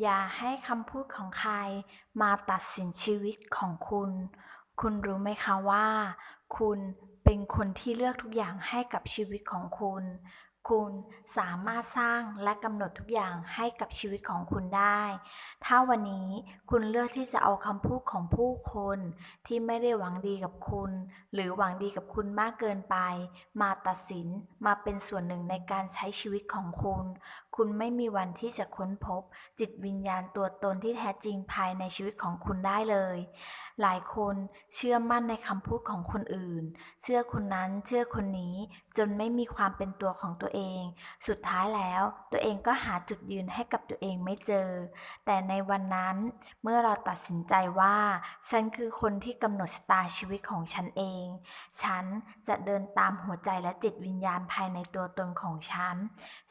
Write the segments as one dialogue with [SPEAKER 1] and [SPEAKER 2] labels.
[SPEAKER 1] อย่าให้คำพูดของใครมาตัดสินชีวิตของคุณ คุณรู้ไหมคะว่า คุณเป็นคนที่เลือกทุกอย่างให้กับชีวิตของคุณ คุณสามารถสร้างและกำหนดทุกอย่างให้กับชีวิตของคุณได้ ถ้าวันนี้คุณเลือกที่จะเอาคำพูดของผู้คนที่ไม่ได้หวังดีกับคุณ หรือหวังดีกับคุณมากเกินไป มาตัดสินมาเป็นส่วนหนึ่งในการใช้ชีวิตของคุณ คุณไม่มีวันที่จะค้นพบ จิตวิญญาณตัวตนที่แท้จริงภายในชีวิตของคุณได้เลย หลายคนเชื่อมั่นในคำพูดของคนอื่น เชื่อคนนั้นเชื่อคนนี้จนไม่มีความเป็นตัวของตัวเองสุดท้ายแล้วตัวเองก็หาจุดยืนให้กับตัวเองไม่เจอ แต่ในวันนั้นเมื่อเราตัดสินใจว่า ฉันคือคนที่กำหนดชะตาชีวิตของฉันเอง ฉันจะเดินตามหัวใจและจิตวิญญาณภายในตัวตนของฉัน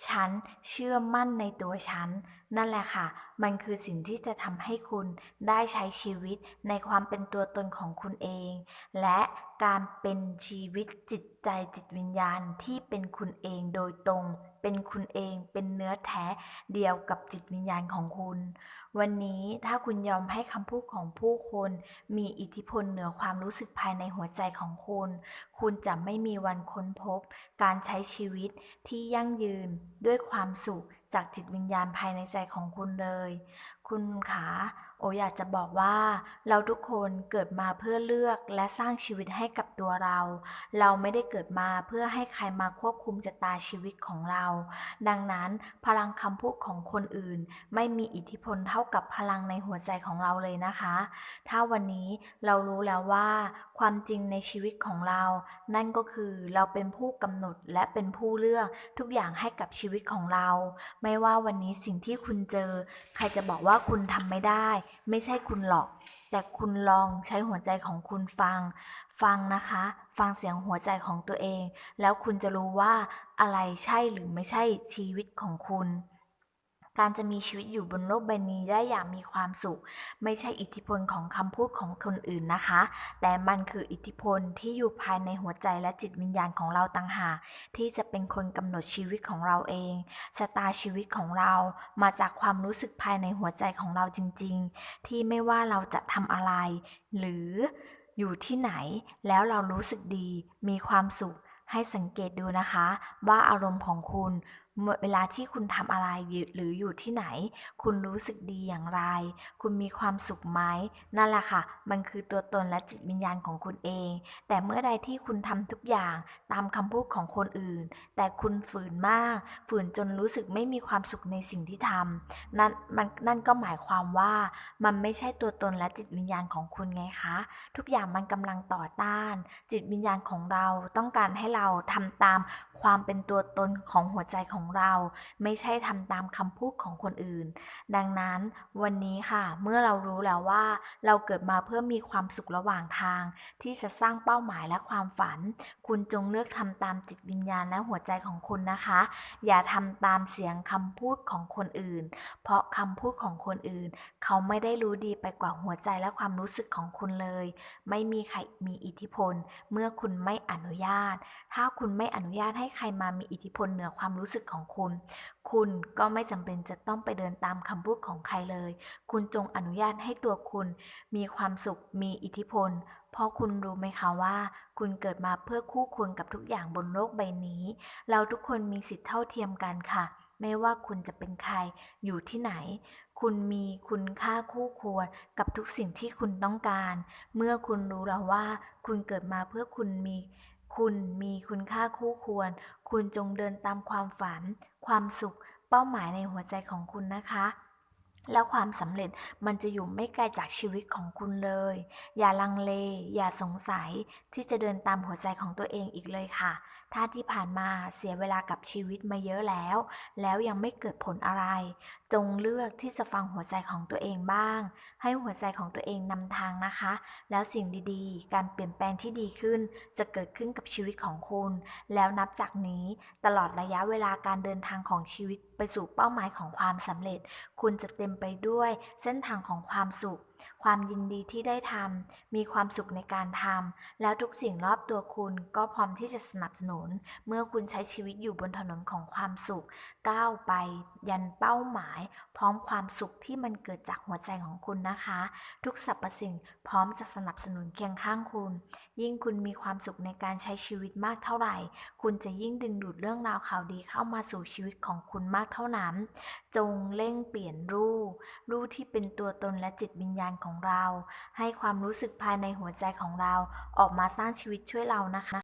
[SPEAKER 1] ฉันเชื่อมั่นในตัวฉัน นั่นแหละค่ะ มันคือสิ่งที่จะทำให้คุณได้ใช้ชีวิตในความเป็นตัวตนของคุณเอง และการเป็นชีวิตจิตใจจิตวิญญาณที่เป็นคุณเองโดยตรง เป็นคุณเองเป็นเนื้อแท้เดียวกับจิตวิญญาณของคุณ วันนี้ถ้าคุณยอมให้คำพูดของผู้คน มีอิทธิพลเหนือความรู้สึกภายในหัวใจของคุณ คุณจะไม่มีวันค้นพบ การใช้ชีวิตที่ยั่งยืนด้วยความสุขจากจิตวิญญาณภายในใจของคุณเลย คุณขา ออยากจะบอกว่า เราทุกคนเกิดมาเพื่อเลือกและสร้างชีวิตให้กับตัวเรา เราไม่ได้เกิดมาเพื่อให้ใครมาควบคุมชะตาชีวิตของเรา ดังนั้นพลังคำพูดของคนอื่น ไม่มีอิทธิพลเท่ากับพลังในหัวใจของเราเลยนะคะ ถ้าวันนี้เรารู้แล้วว่า ความจริงในชีวิตของเรา นั่นก็คือเราเป็นผู้กำหนดและเป็นผู้เลือกทุกอย่างให้กับชีวิตของเรา ไม่ว่าวันนี้สิ่งที่คุณเจอ ใครจะบอกว่าคุณทำไม่ได้ไม่ใช่คุณหรอก แต่คุณลองใช้หัวใจของคุณฟัง ฟังนะคะ ฟังเสียงหัวใจของตัวเอง แล้วคุณจะรู้ว่าอะไรใช่หรือไม่ใช่ชีวิตของคุณ การจะมีชีวิตอยู่บนโลกใบนี้ได้อย่างมีความสุข ไม่ใช่อิทธิพลของคำพูดของคนอื่นนะคะ แต่มันคืออิทธิพลที่อยู่ภายในหัวใจและจิตวิญญาณของเราต่างหากที่จะเป็นคนกำหนดชีวิตของเราเองชะตาชีวิตของเรามาจากความรู้สึกภายในหัวใจของเราจริง ๆ ที่ไม่ว่าเราจะทำอะไร หรืออยู่ที่ไหนแล้วเรารู้สึกดี มีความสุข ให้สังเกตดูนะคะ ว่าอารมณ์ของคุณเวลาที่คุณทำอะไรหรืออยู่ที่ไหน คุณรู้สึกดีอย่างไร คุณมีความสุขไหมนั่นแหละค่ะ มันคือตัวตนและจิตวิญญาณของคุณเอง แต่เมื่อใดที่คุณทำทุกอย่างตามคำพูดของคนอื่น แต่คุณฝืนมาก ฝืนจนรู้สึกไม่มีความสุขในสิ่งที่ทำนั่นมันนั่นก็หมายความว่ามันไม่ใช่ตัวตนและจิตวิญญาณของคุณไงคะ ทุกอย่างมันกำลังต่อต้าน จิตวิญญาณของเราต้องการให้เราทำตามความเป็นตัวตนของหัวใจของเรา ไม่ใช่ทำตามคำพูดของคนอื่น ดังนั้นวันนี้ค่ะ เมื่อเรารู้แล้วว่าเราเกิดมาเพื่อมีความสุขระหว่างทาง ที่จะสร้างเป้าหมายและความฝัน คุณจงเลือกทำตามจิตวิญญาณและหัวใจของคุณนะคะ อย่าทำตามเสียงคำพูดของคนอื่น เพราะคำพูดของคนอื่น เขาไม่ได้รู้ดีไปกว่าหัวใจและความรู้สึกของคุณเลย ไม่มีใครมีอิทธิพล เมื่อคุณไม่อนุญาตถ้าคุณไม่อนุญาตให้ใครมามีอิทธิพลเหนือความรู้สึกของคุณ คุณก็ไม่จำเป็นจะต้องไปเดินตามคำพูดของใครเลย คุณจงอนุญาตให้ตัวคุณ มีความสุข มีอิทธิพล เพราะคุณรู้ไหมคะว่า คุณเกิดมาเพื่อคู่ควรกับทุกอย่างบนโลกใบนี้ เราทุกคนมีสิทธิเท่าเทียมกันค่ะ ไม่ว่าคุณจะเป็นใคร อยู่ที่ไหนคุณมีคุณค่าคู่ควรกับทุกสิ่งที่คุณต้องการ เมื่อคุณรู้แล้วว่าคุณเกิดมาเพื่อคุณมี คุณมีคุณค่าคู่ควร คุณจงเดินตามความฝัน ความสุข เป้าหมายในหัวใจของคุณนะคะ แล้วความสำเร็จมันจะอยู่ไม่ไกลจากชีวิตของคุณเลย อย่าลังเล อย่าสงสัยที่จะเดินตามหัวใจของตัวเองอีกเลยค่ะ ถ้าที่ผ่านมาเสียเวลากับชีวิตมาเยอะแล้ว แล้วยังไม่เกิดผลอะไร จงเลือกที่จะฟังหัวใจของตัวเองบ้าง ให้หัวใจของตัวเองนำทางนะคะ แล้วสิ่งดีๆ การเปลี่ยนแปลงที่ดีขึ้น จะเกิดขึ้นกับชีวิตของคุณ แล้วนับจากนี้ตลอดระยะเวลาการเดินทางของชีวิตไปสู่เป้าหมายของความสำเร็จ คุณจะเต็มไปด้วยเส้นทางของความสุขความยินดีที่ได้ทำมีความสุขในการทำแล้วทุกสิ่งรอบตัวคุณก็พร้อมที่จะสนับสนุน เมื่อคุณใช้ชีวิตอยู่บนถนนของความสุข ก้าวไป ยันเป้าหมาย พร้อมความสุขที่มันเกิดจากหัวใจของคุณนะคะ ทุกสรรพสิ่งพร้อมจะสนับสนุนเคียงข้างคุณ ยิ่งคุณมีความสุขในการใช้ชีวิตมากเท่าไหร่ คุณจะยิ่งดึงดูดเรื่องราวข่าวดีเข้ามาสู่ชีวิตของคุณมากเท่านั้น จงเร่งเปลี่ยนรูปรูปที่เป็นตัวตนและจิตวิญญาณาณของเรา ให้ความรู้สึกภายในหัวใจของเราออกมาสร้างชีวิตช่วยเรานะคะ